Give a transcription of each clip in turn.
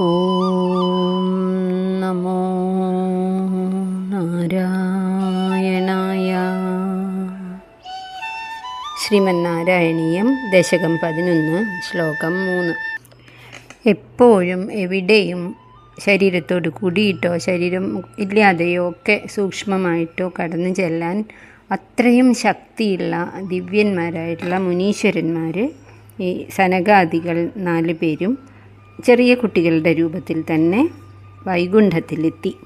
ഓം നമോ നാരായണായ. ശ്രീമന്നാരായണീയം ദശകം പതിനൊന്ന് ശ്ലോകം മൂന്ന്. എപ്പോഴും എവിടെയും ശരീരത്തോട് കൂടിയിട്ടോ ശരീരം ഇല്ലാതെയോ ഒക്കെ സൂക്ഷ്മമായിട്ടോ കടന്നു ചെല്ലാൻ അത്രയും ശക്തിയുള്ള ദിവ്യന്മാരായിട്ടുള്ള മുനീശ്വരന്മാർ ഈ സനകാദികൾ നാല് പേരും ചെറിയ കുട്ടികളുടെ രൂപത്തിൽ തന്നെ വൈകുണ്ഠത്തിലെത്തി.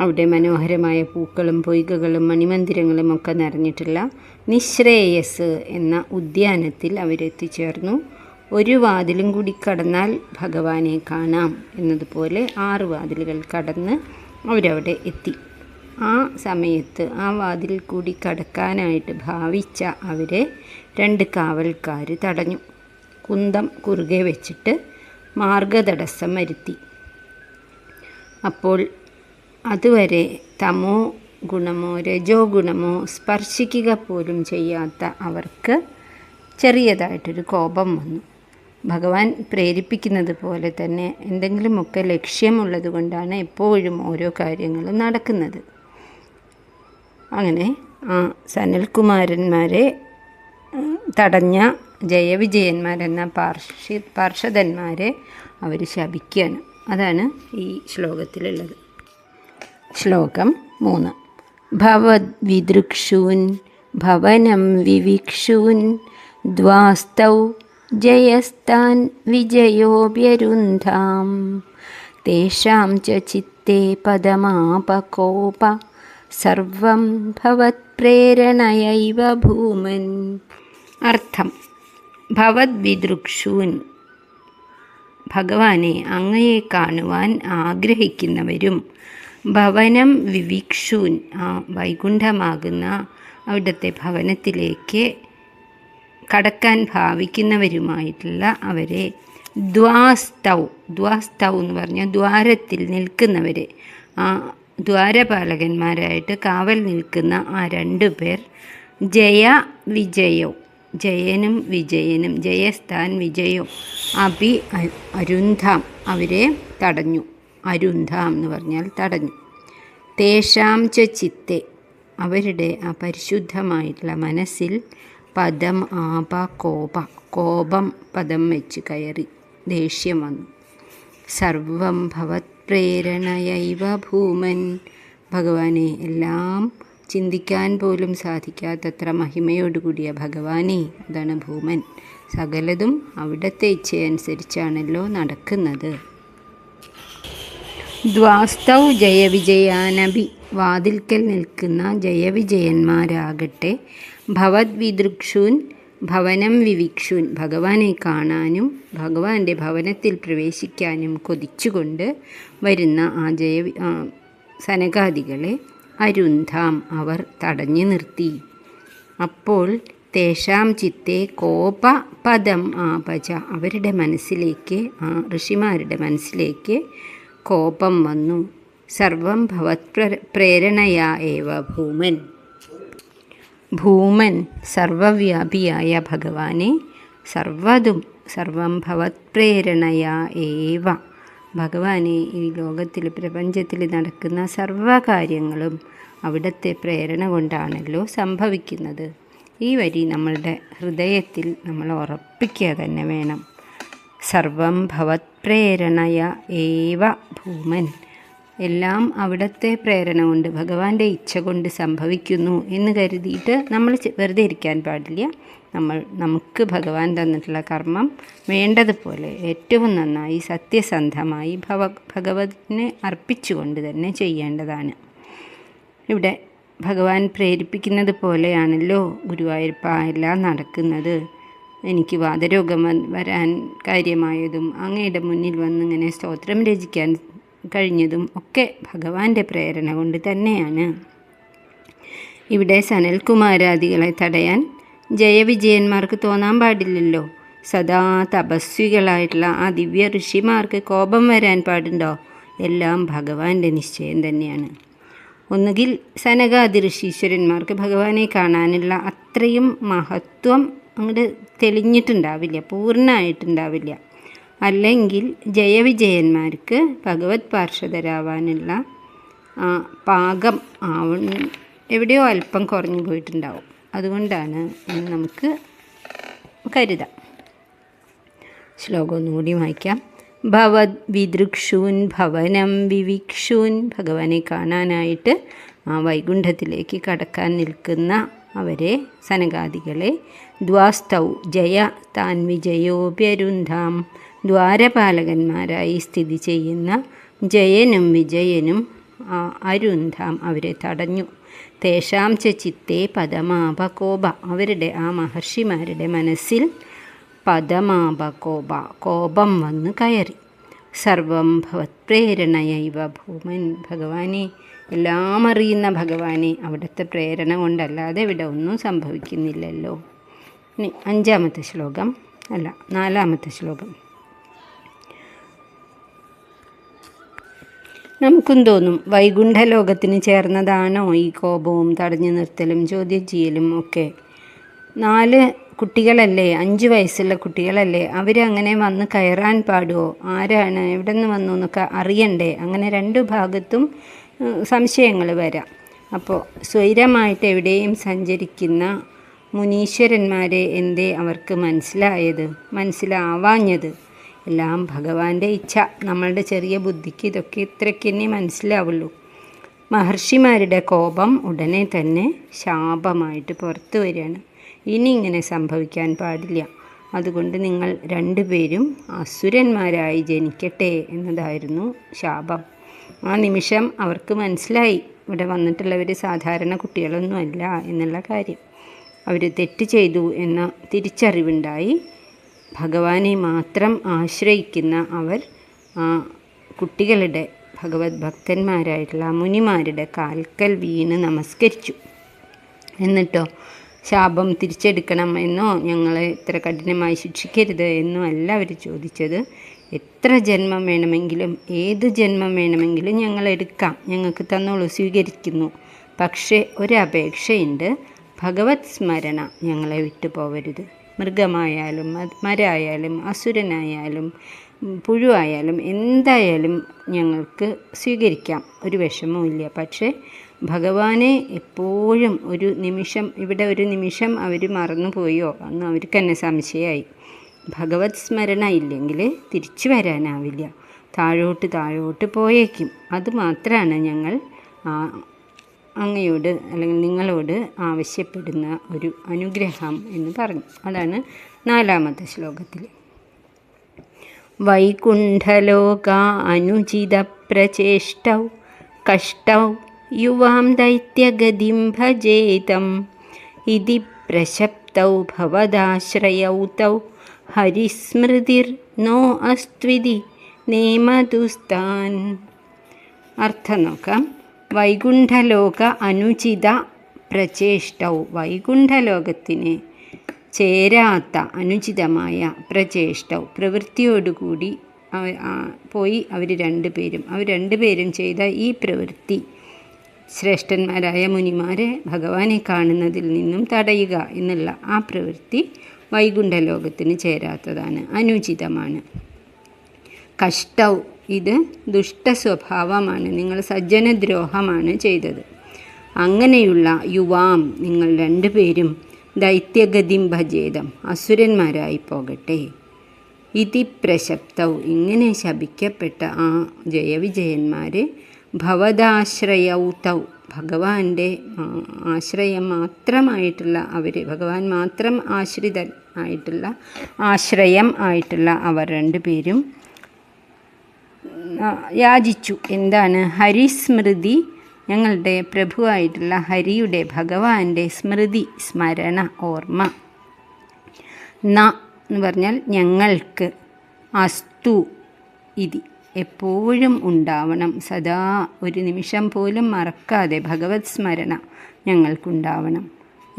അവിടെ മനോഹരമായ പൂക്കളും പൊയ്കകളും മണിമന്ദിരങ്ങളും ഒക്കെ നിറഞ്ഞിട്ടുള്ള നിശ്രേയസ് എന്ന ഉദ്യാനത്തിൽ അവരെത്തിച്ചേർന്നു. ഒരു വാതിലും കൂടി കടന്നാൽ ഭഗവാനെ കാണാം എന്നതുപോലെ ആറ് വാതിലുകൾ കടന്ന് അവരവിടെ എത്തി. ആ സമയത്ത് ആ വാതിൽ കൂടി കടക്കാനായിട്ട് ഭാവിച്ച അവരെ രണ്ട് കാവൽക്കാർ തടഞ്ഞു. കുന്തം കുറുകെ വെച്ചിട്ട് മാർഗതടസ്സം വരുത്തി. അപ്പോൾ അതുവരെ തമോ ഗുണമോ രജോ ഗുണമോ സ്പർശിക്കുക പോലും ചെയ്യാത്ത അവർക്ക് ചെറിയതായിട്ടൊരു കോപം വന്നു. ഭഗവാൻ പ്രേരിപ്പിക്കുന്നത് പോലെ തന്നെ എന്തെങ്കിലുമൊക്കെ ലക്ഷ്യമുള്ളത് കൊണ്ടാണ് എപ്പോഴും ഓരോ കാര്യങ്ങളും നടക്കുന്നത്. അങ്ങനെ ആ സനൽകുമാരന്മാരെ തടഞ്ഞ ജയവിജയന്മാരെന്ന പാർഷി പാർഷദന്മാരെ അവർ ശപിക്കുകയാണ് അതാണ് ഈ ശ്ലോകത്തിലുള്ളത്. ശ്ലോകം മൂന്ന്. ഭവദ്വിദൃക്ഷൂൻ ഭവനം വിവിക്ഷൂൻ ദ്വാസ്തൗ ജയസ്താൻ വിജയോഭ്യരുന്ധാം തേഷാം ച ചിത്തെ പദമാപകോപ സർവം ഭവത് പ്രേരണയൈവ ഭൂമൻ. അർത്ഥം ഭവദ്വിദൃക്ഷൂൻ. ഭഗവാനെ അങ്ങയെ കാണുവാൻ ആഗ്രഹിക്കുന്നവരും ഭവനം വിവിക്ഷൂൻ. ആ വൈകുണ്ഠമാകുന്ന അവിടുത്തെ ഭവനത്തിലേക്ക് കടക്കാൻ ഭാവിക്കുന്നവരുമായിട്ടുള്ള അവരെ ദ്വാസ്തൗ. ദ്വാസ്തൗ എന്ന് പറഞ്ഞാൽ ദ്വാരത്തിൽ നിൽക്കുന്നവരെ. ആ ദ്വാരപാലകന്മാരായിട്ട് കാവൽ നിൽക്കുന്ന ആ രണ്ടു പേർ ജയ വിജയോ. ജയനും വിജയനും ജയസ്ഥാൻ വിജയോ അഭി അരുന്ധാം അവരെ തടഞ്ഞു. അരുന്ധാം എന്ന് പറഞ്ഞാൽ തടഞ്ഞു. തേഷാം ച ചിത്തെ അവരുടെ ആ പരിശുദ്ധമായിട്ടുള്ള മനസ്സിൽ പദം ആപ കോപ കോപം പദം വെച്ച് കയറി ദേഷ്യം വന്നു. സർവം ഭവത്പ്രേരണയൈവ ഭൂമൻ. ഭഗവാനെ എല്ലാം ചിന്തിക്കാൻ പോലും സാധിക്കാത്തത്ര മഹിമയോടുകൂടിയ ഭഗവാനെ അതാണ് ഭൂമൻ. സകലതും അവിടുത്തെ ഇച്ഛയനുസരിച്ചാണല്ലോ നടക്കുന്നത്. ദ്വാസ്തൗ ജയവിജയാനബി വാതിൽക്കൽ നിൽക്കുന്ന ജയവിജയന്മാരാകട്ടെ. ഭവദ്വിദൃക്ഷൂൻ ഭവനം വിവിക്ഷുൻ. ഭഗവാനെ കാണാനും ഭഗവാന്റെ ഭവനത്തിൽ പ്രവേശിക്കാനും കൊതിച്ചുകൊണ്ട് വരുന്ന ആ ജയ സനകാദികളെ അരുന്ധാം അവർ തടഞ്ഞു നിർത്തി. അപ്പോൾ തേഷാം ചിത്തെ കോപ പദം ആപച അവരുടെ മനസ്സിലേക്ക് ഋഷിമാരുടെ മനസ്സിലേക്ക് കോപം വന്നു. സർവം ഭവത് പ്ര- പ്രേരണയാ ഏവ ഭൂമൻ. ഭൂമൻ സർവവ്യാപിയായ ഭഗവാനെ സർവതും സർവം ഭവത് പ്രേരണയാ ഏവ. ഭഗവാനെ ഈ ലോകത്തിൽ പ്രപഞ്ചത്തിൽ നടക്കുന്ന സർവകാര്യങ്ങളും അവിടുത്തെ പ്രേരണ കൊണ്ടാണല്ലോ സംഭവിക്കുന്നത്. ഈ വരി നമ്മളുടെ ഹൃദയത്തിൽ നമ്മൾ ഉറപ്പിക്കുക തന്നെ വേണം. സർവം ഭവത് പ്രേരണയ ഏവ ഭൂമൻ. എല്ലാം അവിടുത്തെ പ്രേരണ കൊണ്ട് ഭഗവാന്റെ ഇച്ഛ കൊണ്ട് സംഭവിക്കുന്നു എന്ന് കരുതിയിട്ട് നമ്മൾ വെറുതെ ഇരിക്കാൻ പാടില്ല. നമ്മൾ നമുക്ക് ഭഗവാൻ തന്നിട്ടുള്ള കർമ്മം വേണ്ടതുപോലെ ഏറ്റവും നന്നായി സത്യസന്ധമായി ഭവ ഭഗവതിനെ അർപ്പിച്ചുകൊണ്ട് തന്നെ ചെയ്യേണ്ടതാണ്. ഇവിടെ ഭഗവാൻ പ്രേരിപ്പിക്കുന്നത് പോലെയാണല്ലോ ഗുരുവായൂരപ്പ എല്ലാം നടക്കുന്നത്. എനിക്ക് വാതരോഗം വരാൻ കാര്യമായതും അങ്ങയുടെ മുന്നിൽ വന്ന് ഇങ്ങനെ സ്തോത്രം രചിക്കാൻ കഴിഞ്ഞതും ഒക്കെ ഭഗവാന്റെ പ്രേരണ കൊണ്ട് തന്നെയാണ്. ഇവിടെ സനൽകുമാരാദികളെ തടയാൻ ജയവിജയന്മാർക്ക് തോന്നാൻ പാടില്ലല്ലോ. സദാ തപസ്വികളായിട്ടുള്ള ആ ദിവ്യ ഋഷിമാർക്ക് കോപം വരാൻ പാടുണ്ടോ? എല്ലാം ഭഗവാന്റെ നിശ്ചയം തന്നെയാണ്. ഒന്നുകിൽ സനകാദി ഋഷീശ്വരന്മാർക്ക് ഭഗവാനെ കാണാനുള്ള അത്രയും മഹത്വം അങ്ങോട്ട് തെളിഞ്ഞിട്ടുണ്ടാവില്ല പൂർണമായിട്ടുണ്ടാവില്ല. അല്ലെങ്കിൽ ജയവിജയന്മാർക്ക് ഭഗവത് പാർഷദരാവാനുള്ള പാകം ആവണ എവിടെയോ അല്പം കുറഞ്ഞു പോയിട്ടുണ്ടാവും. അതുകൊണ്ടാണ് നമുക്ക് കരുതാം. ശ്ലോകം ഒന്നുകൂടി വായിക്കാം. ഭവത് വിദൃക്ഷൂൻ ഭവനം വിവിക്ഷൂൻ. ഭഗവാനെ കാണാനായിട്ട് ആ വൈകുണ്ഠത്തിലേക്ക് കടക്കാൻ നിൽക്കുന്ന അവരെ സനഗാദികളെ ദ്വാസ്തൗ ജയ താൻ വിജയോ വിജയോപ്യരുന്ധാം ദ്വാരപാലകന്മാരായി സ്ഥിതി ചെയ്യുന്ന ജയനും വിജയനും അരുന്ധാം അവരെ തടഞ്ഞു. തേഷാം ച ചിത്തെ പദമാപകോപ. അവരുടെ ആ മഹർഷിമാരുടെ മനസ്സിൽ പദമാപകോപ കോപം വന്ന് കയറി. സർവം ഭവത്പ്രേരണയൈവ ഭൂമൻ ഭഗവാനെ. എല്ലാം അറിയുന്ന ഭഗവാനെ അവിടുത്തെ പ്രേരണ കൊണ്ടല്ലാതെ ഇവിടെ ഒന്നും സംഭവിക്കുന്നില്ലല്ലോ. അഞ്ചാമത്തെ ശ്ലോകം അല്ല നാലാമത്തെ ശ്ലോകം. നമുക്കും തോന്നും വൈകുണ്ഠലോകത്തിന് ചേർന്നതാണോ ഈ കോപവും തടഞ്ഞു നിർത്തലും ചോദ്യം ചെയ്യലും ഒക്കെ. നാല് കുട്ടികളല്ലേ അഞ്ച് വയസ്സുള്ള കുട്ടികളല്ലേ അവരങ്ങനെ വന്ന് കയറാൻ പാടുമോ ആരാണ് എവിടെ നിന്ന് വന്നു എന്നൊക്കെ അറിയണ്ടേ? അങ്ങനെ രണ്ട് ഭാഗത്തും സംശയങ്ങൾ വരാം. അപ്പോൾ സ്വൈരമായിട്ട് എവിടെയും സഞ്ചരിക്കുന്ന മുനീശ്വരന്മാരെ എന്തേ അവർക്ക് മനസ്സിലായത് മനസ്സിലാവാഞ്ഞത്? എല്ലാം ഭഗവാന്റെ ഇച്ഛ നമ്മളുടെ ചെറിയ ബുദ്ധിക്ക് ഇതൊക്കെ ഇത്രയ്ക്ക് മനസ്സിലാവുള്ളൂ. മഹർഷിമാരുടെ കോപം ഉടനെ തന്നെ ശാപമായിട്ട് പുറത്തു വരികയാണ്. ഇനി ഇങ്ങനെ സംഭവിക്കാൻ പാടില്ല. അതുകൊണ്ട് നിങ്ങൾ രണ്ടുപേരും അസുരന്മാരായി ജനിക്കട്ടെ എന്നതായിരുന്നു ശാപം. ആ നിമിഷം അവർക്ക് മനസ്സിലായി. ഇവിടെ വന്നിട്ടുള്ളവർ സാധാരണ കുട്ടികളൊന്നുമല്ല എന്നുള്ള കാര്യം. അവർ തെറ്റ് ചെയ്തു എന്ന തിരിച്ചറിവുണ്ടായി. ഭഗവാനെ മാത്രം ആശ്രയിക്കുന്ന അവർ കുട്ടികളുടെ ഭഗവത് ഭക്തന്മാരായിട്ടുള്ള മുനിമാരുടെ കാൽക്കൽ വീണ് നമസ്കരിച്ചു. എന്നിട്ടോ ശാപം തിരിച്ചെടുക്കണം എന്നോ ഞങ്ങളെ ഇത്ര കഠിനമായി ശിക്ഷിക്കരുത് എന്നോ അല്ല അവർ ചോദിച്ചത്. എത്ര ജന്മം വേണമെങ്കിലും ഏത് ജന്മം വേണമെങ്കിലും ഞങ്ങൾ എടുക്കാം ഞങ്ങൾക്ക് തന്നോളൂ സ്വീകരിക്കുന്നു. പക്ഷേ ഒരപേക്ഷയുണ്ട് ഭഗവത് സ്മരണ ഞങ്ങളെ വിട്ടു പോവരുത് മൃഗമായാലും മരമായാലും അസുരനായാലും പുഴുവായാലും എന്തായാലും ഞങ്ങൾക്ക് സ്വീകരിക്കാം. ഒരു വിഷമവും പക്ഷേ ഭഗവാനെ എപ്പോഴും ഒരു നിമിഷം ഇവിടെ ഒരു നിമിഷം അവർ മറന്നുപോയോ? അന്ന് അവർക്ക് തന്നെ സംശയമായി. ഭഗവത് സ്മരണ ഇല്ലെങ്കിൽ തിരിച്ചു വരാനാവില്ല. താഴോട്ട് താഴോട്ട് പോയേക്കും. അതുമാത്രമാണ് ഞങ്ങൾ അങ്ങയോട് അല്ലെങ്കിൽ നിങ്ങളോട് ആവശ്യപ്പെടുന്ന ഒരു അനുഗ്രഹം എന്ന് പറഞ്ഞു. അതാണ് നാലാമത്തെ ശ്ലോകത്തിൽ വൈകുണ്ഠലോക അനുചിത പ്രചേഷ്ടൗ കഷ്ടൗ യുവാം ദൈത്യഗതിം ഭജേതം ഇതി പ്രശപ്തൗ ഭവദാശ്രയൗ തൗ ഹരിസ്മൃതിർ നോ അസ്ത്വിതി നേമതുസ്താൻ. അർത്ഥം നോക്കാം. വൈകുണ്ഠലോക അനുചിത പ്രചേഷ്ടൗ. വൈകുണ്ഠലോകത്തിന് ചേരാത്ത അനുചിതമായ പ്രചേഷ്ടൗ. പ്രവൃത്തിയോടുകൂടി പോയി അവർ രണ്ടുപേരും. അവർ രണ്ടുപേരും ചെയ്ത ഈ പ്രവൃത്തി ശ്രേഷ്ഠന്മാരായ മുനിമാരെ ഭഗവാനെ കാണുന്നതിൽ നിന്നും തടയുക എന്നുള്ള ആ പ്രവൃത്തി വൈകുണ്ഠലോകത്തിന് ചേരാത്തതാണ്. അനുചിതമാണ്. കഷ്ടൗ ഇത് ദുഷ്ട സ്വഭാവമാണ് നിങ്ങൾ സജ്ജനദ്രോഹമാണ് ചെയ്തത്. അങ്ങനെയുള്ള യുവാം നിങ്ങൾ രണ്ടുപേരും ദൈത്യഗതിം ഭജേതം അസുരന്മാരായി പോകട്ടെ. ഇതി പ്രശപ്തൗ ഇങ്ങനെ ശപിക്കപ്പെട്ട ആ ജയവിജയന്മാരെ ഭവതാശ്രയൗതൗ ഭഗവാന്റെ ആശ്രയം മാത്രമായിട്ടുള്ള അവർ ഭഗവാൻ മാത്രം ആശ്രിതൻ ആയിട്ടുള്ള ആശ്രയം ആയിട്ടുള്ള അവർ രണ്ടുപേരും യാചിച്ചു. എന്താണ്? ഹരിസ്മൃതി ഞങ്ങളുടെ പ്രഭുവായിട്ടുള്ള ഹരിയുടെ ഭഗവാന്റെ സ്മൃതി സ്മരണ ഓർമ്മ. ന എന്ന് പറഞ്ഞാൽ ഞങ്ങൾക്ക് അസ്തു ഇതി. എപ്പോഴും ഉണ്ടാവണം. സദാ ഒരു നിമിഷം പോലും മറക്കാതെ ഭഗവത് സ്മരണ ഞങ്ങൾക്കുണ്ടാവണം.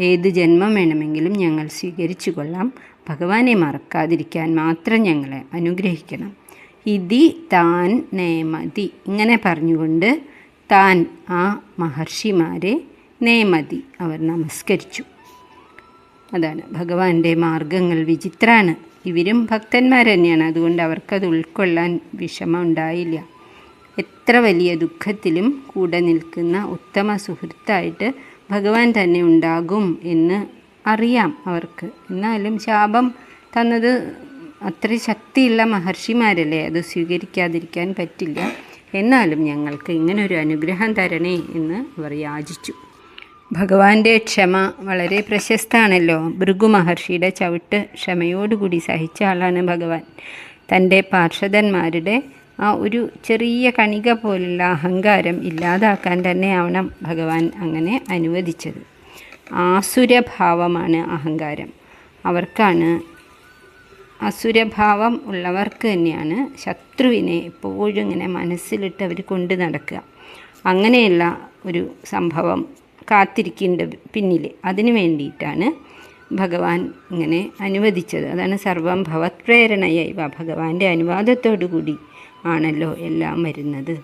ഏത് ജന്മം വേണമെങ്കിലും ഞങ്ങൾ സ്വീകരിച്ചു കൊള്ളാം. ഭഗവാനെ മറക്കാതിരിക്കാൻ മാത്രം ഞങ്ങളെ അനുഗ്രഹിക്കണം. ഇതി താൻ നേമതി. ഇങ്ങനെ പറഞ്ഞുകൊണ്ട് താൻ ആ മഹർഷിമാരെ നേമതി. അവർ നമസ്കരിച്ചു. അതാണ് ഭഗവാന്റെ മാർഗങ്ങൾ വിചിത്രാണ്. ഇവരും ഭക്തന്മാർ തന്നെയാണ് അതുകൊണ്ട് അവർക്കത് ഉൾക്കൊള്ളാൻ വിഷമം ഉണ്ടായില്ല എത്ര വലിയ ദുഃഖത്തിലും കൂടെ നിൽക്കുന്ന ഉത്തമ സുഹൃത്തായിട്ട് ഭഗവാൻ തന്നെ ഉണ്ടാകും എന്ന് അറിയാം അവർക്ക്. എന്നാലും ശാപം തന്നത് അത്ര ശക്തിയുള്ള മഹർഷിമാരല്ലേ? അത് സ്വീകരിക്കാതിരിക്കാൻ പറ്റില്ല. എന്നാലും ഞങ്ങൾക്ക് ഇങ്ങനൊരു അനുഗ്രഹം തരണേ എന്ന് അവർ യാചിച്ചു. ഭഗവാന്റെ ക്ഷമ വളരെ പ്രശസ്തമാണല്ലോ ഭൃഗു മഹർഷിയുടെ ചവിട്ട് ക്ഷമയോടുകൂടി സഹിച്ച ആളാണ് ഭഗവാൻ. തന്റെ പാർഷദന്മാരുടെ ആ ഒരു ചെറിയ കണിക പോലുള്ള അഹങ്കാരം ഇല്ലാതാക്കാൻ തന്നെയാവണം ഭഗവാൻ അങ്ങനെ അനുവദിച്ചത്. ആസുരഭാവമാണ് അഹങ്കാരം. അവർക്കാണ് അസുരഭാവം ഉള്ളവർക്ക് തന്നെയാണ് ശത്രുവിനെ എപ്പോഴും ഇങ്ങനെ മനസ്സിലിട്ട് അവർ കൊണ്ടു നടക്കുക. അങ്ങനെയുള്ള ഒരു സംഭവം കാത്തിരിക്കേണ്ട പിന്നിൽ അതിനു വേണ്ടിയിട്ടാണ് ഭഗവാൻ ഇങ്ങനെ അനുവദിച്ചത്. അതാണ് സർവം ഭവത് പ്രേരണയായി ഭഗവാന്റെ അനുവാദത്തോടു കൂടി ആണല്ലോ എല്ലാം വരുന്നത്.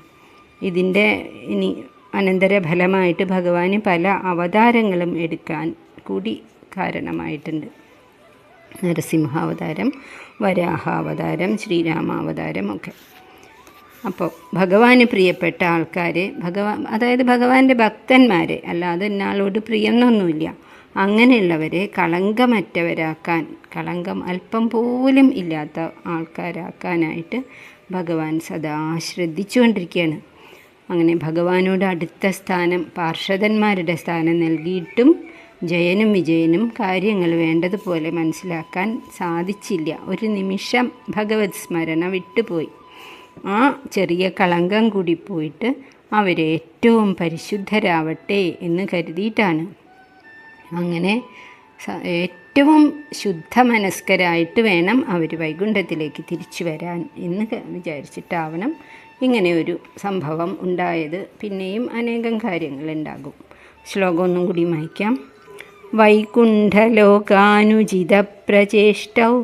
ഇതിന്റെ ഇനി അനന്തരഫലമായിട്ട് ഭഗവാന് പല അവതാരങ്ങളും എടുക്കാൻ കൂടി കാരണമായിട്ടുണ്ട്. നരസിംഹാവതാരം വരാഹാവതാരം ശ്രീരാമാവതാരം ഒക്കെ. അപ്പോൾ ഭഗവാന് പ്രിയപ്പെട്ട ആൾക്കാർ ഭഗവാൻ അതായത് ഭഗവാന്റെ ഭക്തന്മാരെ അല്ലാതെ എന്നാളോട് പ്രിയെന്നൊന്നുമില്ല. അങ്ങനെയുള്ളവരെ കളങ്കമറ്റവരാക്കാൻ കളങ്കം അല്പം പോലും ഇല്ലാത്ത ആൾക്കാരാക്കാനായിട്ട് ഭഗവാൻ സദാ ശ്രദ്ധിച്ചുകൊണ്ടിരിക്കുകയാണ്. അങ്ങനെ ഭഗവാനോട് അടുത്ത സ്ഥാനം പാർഷദന്മാരുടെ സ്ഥാനം നൽകിയിട്ടും ജയനും വിജയനും കാര്യങ്ങൾ വേണ്ടതുപോലെ മനസ്സിലാക്കാൻ സാധിച്ചില്ല. ഒരു നിമിഷം ഭഗവത് സ്മരണ വിട്ടുപോയി. ആ ചെറിയ കളങ്കം കൂടി പോയിട്ട് അവരെ ഏറ്റവും പരിശുദ്ധരാവട്ടെ എന്ന് കരുതിയിട്ടാണ്. അങ്ങനെ ഏറ്റവും ശുദ്ധ മനസ്കരായിട്ട് വേണം അവർ വൈകുണ്ഠത്തിലേക്ക് തിരിച്ചു വരാൻ എന്ന് വിചാരിച്ചിട്ടാവണം ഇങ്ങനെ ഒരു സംഭവം ഉണ്ടായത്. പിന്നെയും അനേകം കാര്യങ്ങളുണ്ടാകും ശ്ലോകമൊന്നും കൂടി വായിക്കാം. വൈകുണ്ഠലോകാനുചിതപ്രചേഷ്ടൗ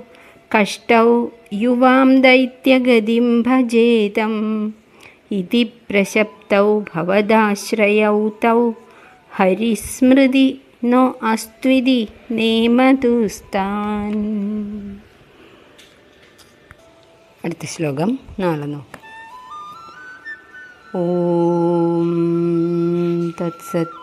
കഷ്ടൗ യുവാം ദൈത്യഗതിം ഭജേതം ഇതി പ്രശപ്തൗ ഭവദാശ്രയൗ തൗ ഹരിസ്മൃതി നോ അസ്ത്വിതി നേമതുസ്താൻ അടുത്ത ശ്ലോകം നാളെ നോക്കാം. ഓം തത്സത്